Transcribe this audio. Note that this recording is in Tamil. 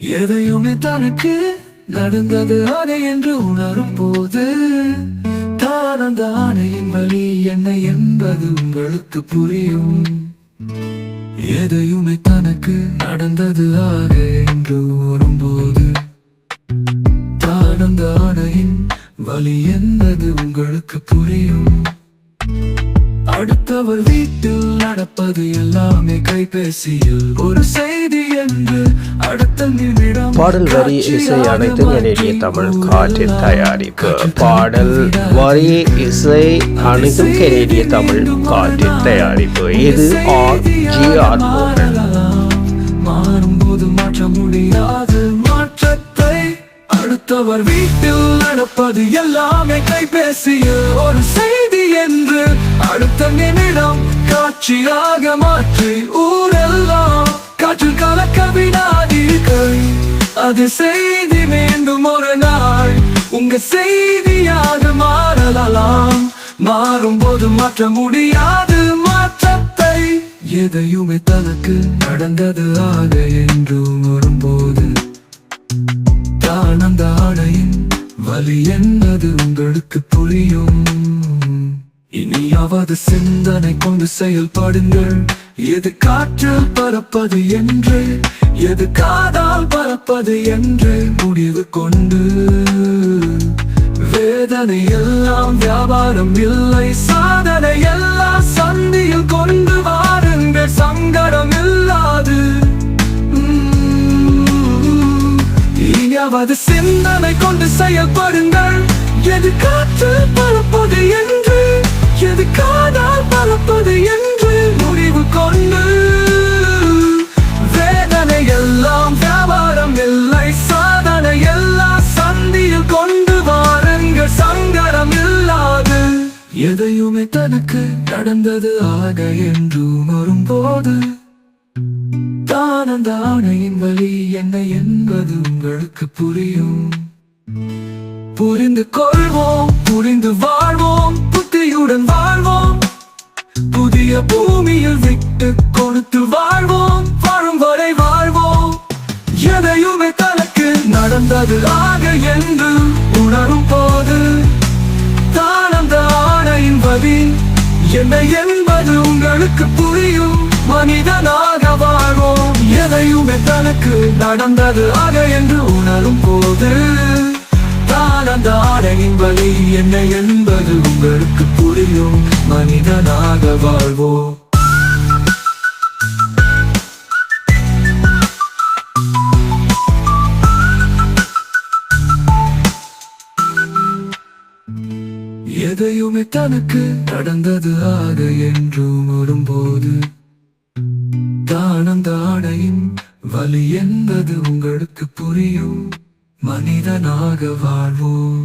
எதையுமே தனக்கு நடந்தது ஆணை என்று உணரும் போது தான் அந்த ஆணையின் வழி என்ன என்பது உங்களுக்கு புரியும். எதையுமே தனக்கு நடந்தது ஆக என்று உணரும்போது தான் அந்த ஆணையின் வழி என்னது உங்களுக்கு புரியும். அடுத்தவர் வீட்டில் நடப்பது எல்லாமே கைபேசியில். ஒரு செய்தி என்று அடுத்த நிமிடம் பாடல் வரி இசை அனைத்து கனேடிய தமிழ் காற்றின் தயாரிப்பு. பாடல் வரி இசை அனைத்தும் கனேடிய தமிழ் காற்றின் தயாரிப்பு. இது ஆர் ஜி ஆர் மாறும்போது மாற்ற முடியாது. மாற்றத்தை அடுத்தவர் வீட்டில் நடப்பது எல்லாமே கைபேசியில். ஒரு செய்தி அடுத்த நிமிடம் காட்சியாக மாற்றி ஊரெல்லாம். காற்றில் கலக்க வினாதீர்கள் அது செய்தி மீண்டும் ஒரு நாள். உங்க செய்தியாக மாறலாம். மாறும் போது மாற்ற முடியாது. மாற்றத்தை எதையுமே தனக்கு நடந்தது ஆக என்றும் வரும்போது. தான் அந்த ஆடையின் வலி என்னது? உங்களுக்கு புரியும். இனியாவது சிந்தனை கொண்டு செயல்படுங்கள். எது காற்றில் பறப்பது என்று எது காதால் பறப்பது என்று முடிவு கொண்டு. வேதனை எல்லாம் வியாபாரம் இல்லை சாதனை எல்லாம் சந்தியில் கொண்டு வாருங்கள். சங்கடம் இல்லாது. இனியாவது சிந்தனை கொண்டு செயல்படுங்கள். எது காற்று பறப்பது என்று இருப்பது என்று முடிவு கொண்டு வேதனை எல்லாம் வியாபாரம் இல்லை சாதனை எல்லாம் சந்தியில் கொண்டு வாருங்கள் சங்கடம் இல்லாது. எதையுமே தனக்கு நடந்தது ஆக என்று வரும்போது தான் ஆணையின் வழி என்ன என்பது உங்களுக்கு புரியும். புரிந்து கொள்வோம் புரிந்து வா அது ஆக என்று உணரும் போது தான் அந்த ஆணையின் என்ன என்பது உங்களுக்கு புரியும். மனிதனாக வாழ்வோம். எதையுமே தனக்கு நடந்தது ஆக என்று உணரும் போது தான் அந்த ஆடையின் என்ன என்பது உங்களுக்கு புரியும். மனிதனாக வாழ்வோம். எதையுமே தனக்கு நடந்தது ஆக என்று வரும்போது தானந்த அந்த ஆடையின் வலி என்பது உங்களுக்கு புரியும். மனிதனாக வாழ்வோம்.